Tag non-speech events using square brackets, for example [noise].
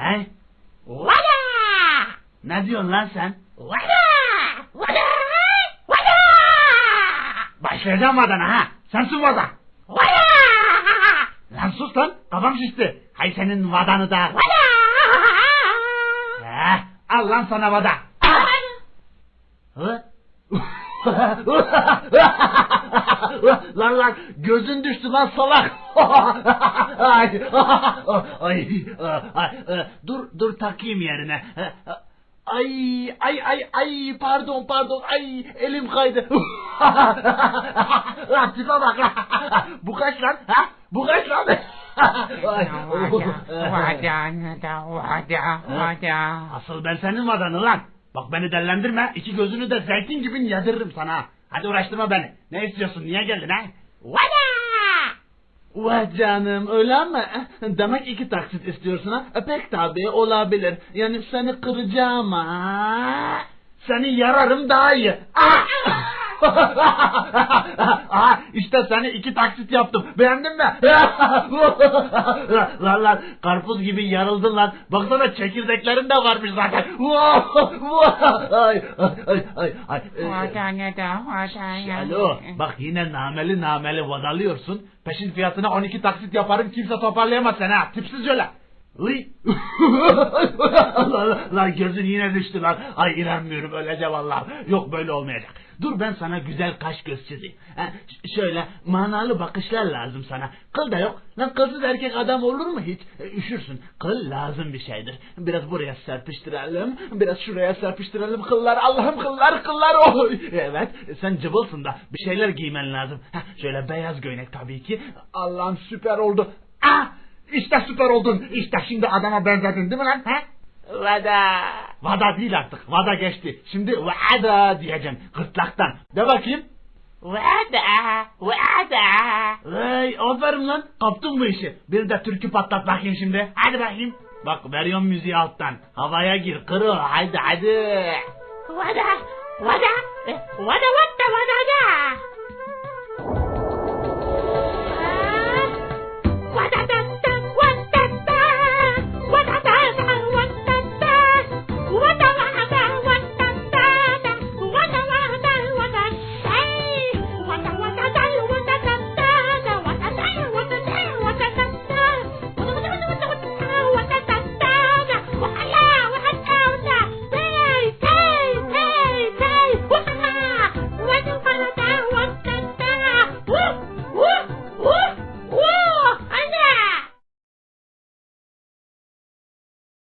He? Vada! Ne diyorsun lan sen? Vada! Vada! Vada! Başlayacağım vadana ha. Sensin vada. Vada! Lan sus lan. Kafam şişti. Hay senin vadanı da. Vada! He, al lan sana vada. Hı? [laughs] lan lan gözün düştü lan salak. [laughs] [laughs] ay, ay, ay, dur dur takayım yerine. Ay ay ay ay pardon pardon ay elim kaydı. [laughs] Lan tipe bak lan. Bu kaç lan? Ha? Bu kaç lan? Asıl ben senin vadanı lan. Bak beni dellendirme. iki gözünü de zeytin gibi yediririm sana. Hadi uğraştırma beni. Ne istiyorsun? Niye geldin ha? Vada! Vay canım öyle mi? Demek iki taksit istiyorsun ha? E, pek tabii olabilir. Yani seni kıracağım ha. Seni yararım daha iyi. Ah! [laughs] Aha, işte seni iki taksit yaptım. Beğendin mi? [laughs] lan lan karpuz gibi yarıldın lan. Baksana çekirdeklerin de varmış zaten. [laughs] ay ay ay ay. Alo bak yine nameli nameli vadalıyorsun. Peşin fiyatına 12 taksit yaparım kimse toparlayamaz seni ha. Tipsiz öyle. Lan, gözün yine düştü lan. Ay inanmıyorum öleceğim vallahi. Yok böyle olmayacak. Dur ben sana güzel kaş göz çizeyim. Ha, şöyle manalı bakışlar lazım sana. Kıl da yok. Lan kılsız erkek adam olur mu hiç? E, üşürsün. Kıl lazım bir şeydir. Biraz buraya serpiştirelim. Biraz şuraya serpiştirelim kıllar. Allah'ım kıllar kıllar. Oy. Evet sen cıvılsın da bir şeyler giymen lazım. Ha, şöyle beyaz göйnek tabii ki. Allah'ım süper oldu. Ah! İşte süper oldun. İşte şimdi adama benzedin değil mi lan? Ha? Vada! Vada değil artık. Vada geçti. Şimdi vada diyeceğim. Gırtlaktan. De bakayım. Vada! Vada! Hey aferin lan. Kaptın bu işi. Bir de türkü patlat bakayım şimdi. Hadi bakayım. Bak veriyorum müziği alttan. Havaya gir kırıl. Hadi hadi. Vada! Vada! Vada! Vada! Vada!